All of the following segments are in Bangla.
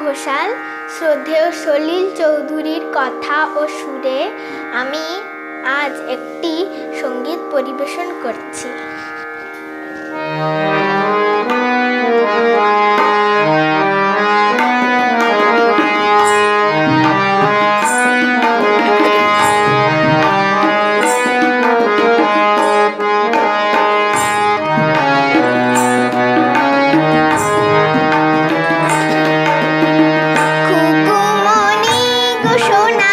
ঘোষাল শ্রদ্ধেয় সলিল চৌধুরীর কথা ও সুরে আমি আজ একটি সংগীত পরিবেশন করছি। সোনা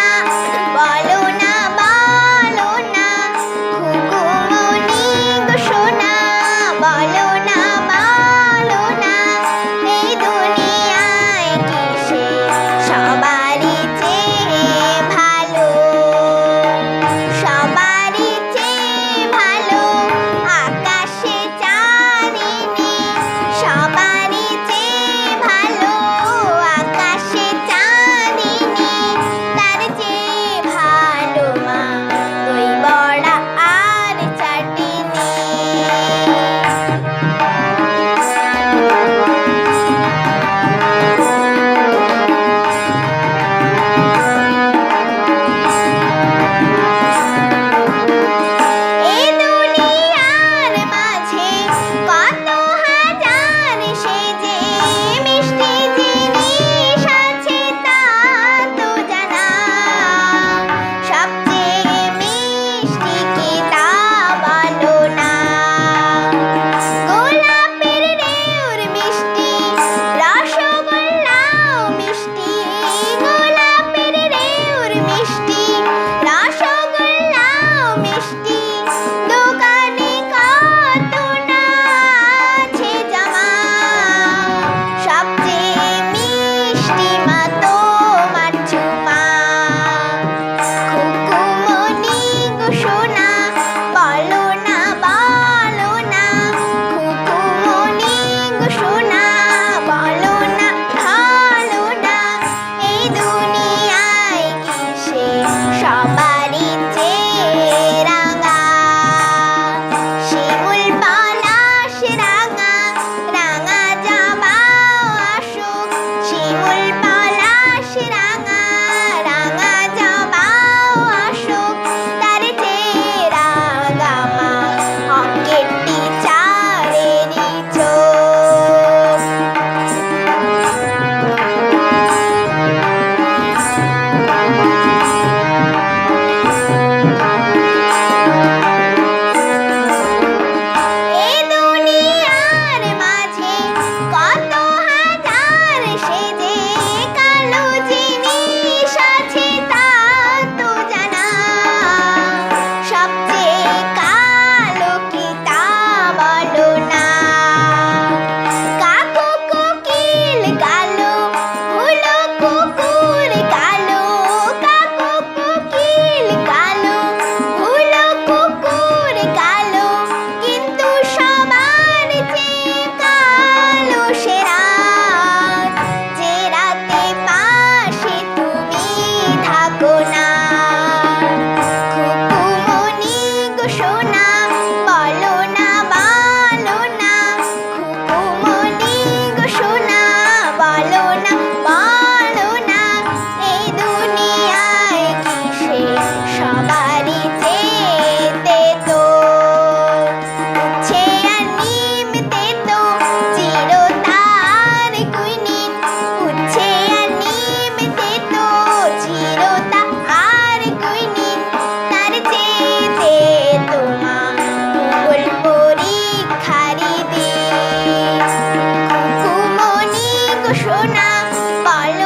Bye.